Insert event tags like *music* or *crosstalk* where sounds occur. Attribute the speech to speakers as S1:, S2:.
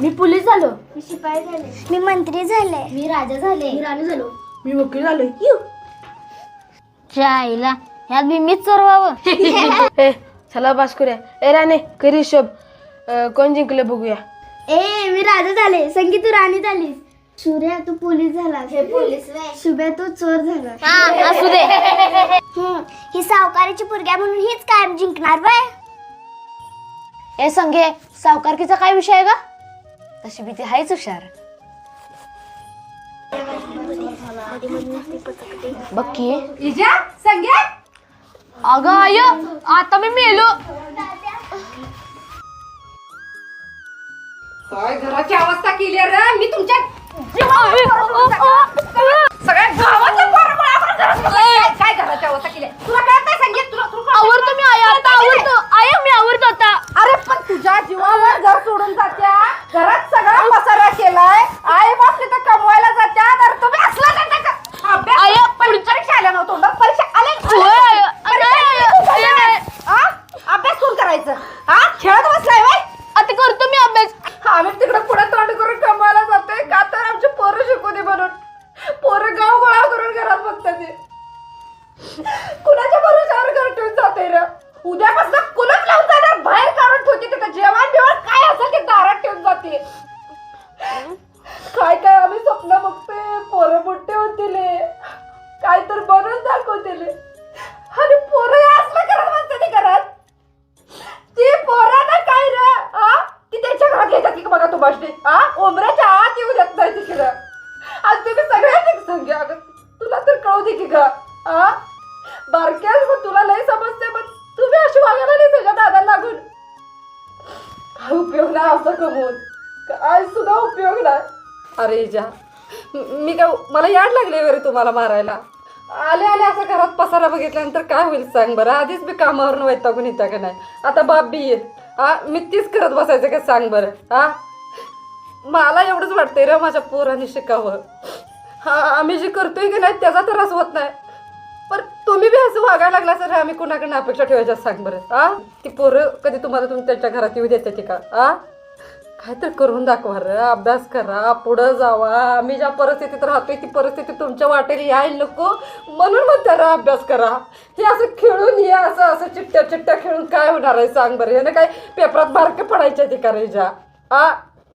S1: मी police झालो.
S2: मी शिपाई झाले. मी मंत्री झाले. मी राजा झाले.
S1: मी राणी झालो. मी वकील झालो. यू.
S3: आईला ह्यात मी मीच चोरवावं.
S4: ए *laughs* चला बास करूया ए राणे करी हिशोब अं, कोण जिंकलं बघूया?
S2: ए मी राजा झाले. संगीत तू राणी झालीस. सूर्या तू पोलीस झाला हे पोलीस शुभ्या तू चोर झाला.
S3: हा असू दे
S2: हम्म, ही सावकारीची पुरग्या म्हणून हीच कायम जिंकणार बाय
S3: ए संगे सावकारकीचा काय विषय आहे का तशी भीती हायच हुशार. बक्की अगं आय आता मी मेलो.
S5: काय घराची अवस्था केली रे. मी तुमच्या सगळ्या गावाचा पोरं गोळा करून घरात बसलाय. काय घराची अवस्था केली तुला कळत नाही संगीत तुला तुला
S3: आवडतो मी आय आता आवडतो आय मी आवडतो आता
S5: अरे पण तुझ्या जीवावर घर सोडून जात्या घरात सगळा पसारा केलाय आई बाप तिथं कमवायला जात्या तर तुम्ही असला त्यांचा का- अभ्यास
S3: आई,
S5: परीक्षा परीक्षा आल्या नव्हतं तोंडात परीक्षा आले
S3: होय, आई, आई, आई, आई, आई, आई.
S5: हा? अभ्यास कोण करायचं? हा? खेळत बसलाय वय?
S3: आता करतो मी अभ्यास.
S5: आम्ही तिकडे पुढे तोंड करून कमवायला जातोय. का तर आमचे पोरं शिकू दे म्हणून. पोरं गाव गोळा करून घरात बघतात ते. कुणाच्या भरोशावर घर ठेवून जाते रे? उद्यापासून कुलप की आ? उमराच्या आत येऊ देत नाही तिकडं. आज तुम्ही सगळ्यांनी सांगे अगं तुला तर कळू दे की ग. आ? बारक्यास मग तुला लय समजते पण तुम्ही अशी वागायला नाही तुझ्या दादाला लागून. काय उपयोग नाही असं कमवून. काय सुद्धा उपयोग नाही. अरे जा मी काय मला याड लागले वगैरे तुम्हाला मारायला. आले आले असं घरात पसारा बघितल्यानंतर काय होईल सांग बरं. आधीच मी कामावरून वैतागून येता का नाही? आता बाप बी येईल. हा मी तीच करत बसायचं का सांग बरं? हा मला एवढंच वाटतंय रे माझ्या पोराने शिकावं. हा आम्ही जे करतोय की नाही त्याचा त्रास होत नाही. पण तुम्ही बी असं वागायला लागला सर आम्ही कुणाकडे अपेक्षा ठेवायच्या सांग बरं आ? ती पोरं कधी तुम्हाला तुम्ही त्यांच्या घरात येऊ देते का आ? काय तर करून दाखवा रे अभ्यास करा पुढं जावा. आम्ही ज्या परिस्थितीत राहतोय ती परिस्थिती तुमच्या वाटेल यायला नको. म्हणून मग त्याला अभ्यास करा. हे असं खेळून या असं असं चिट्ट्या चिट्ट्या खेळून काय होणार आहे सांग बरं. यानं काय पेपरात बारके पडायचे ते करायच्या आ?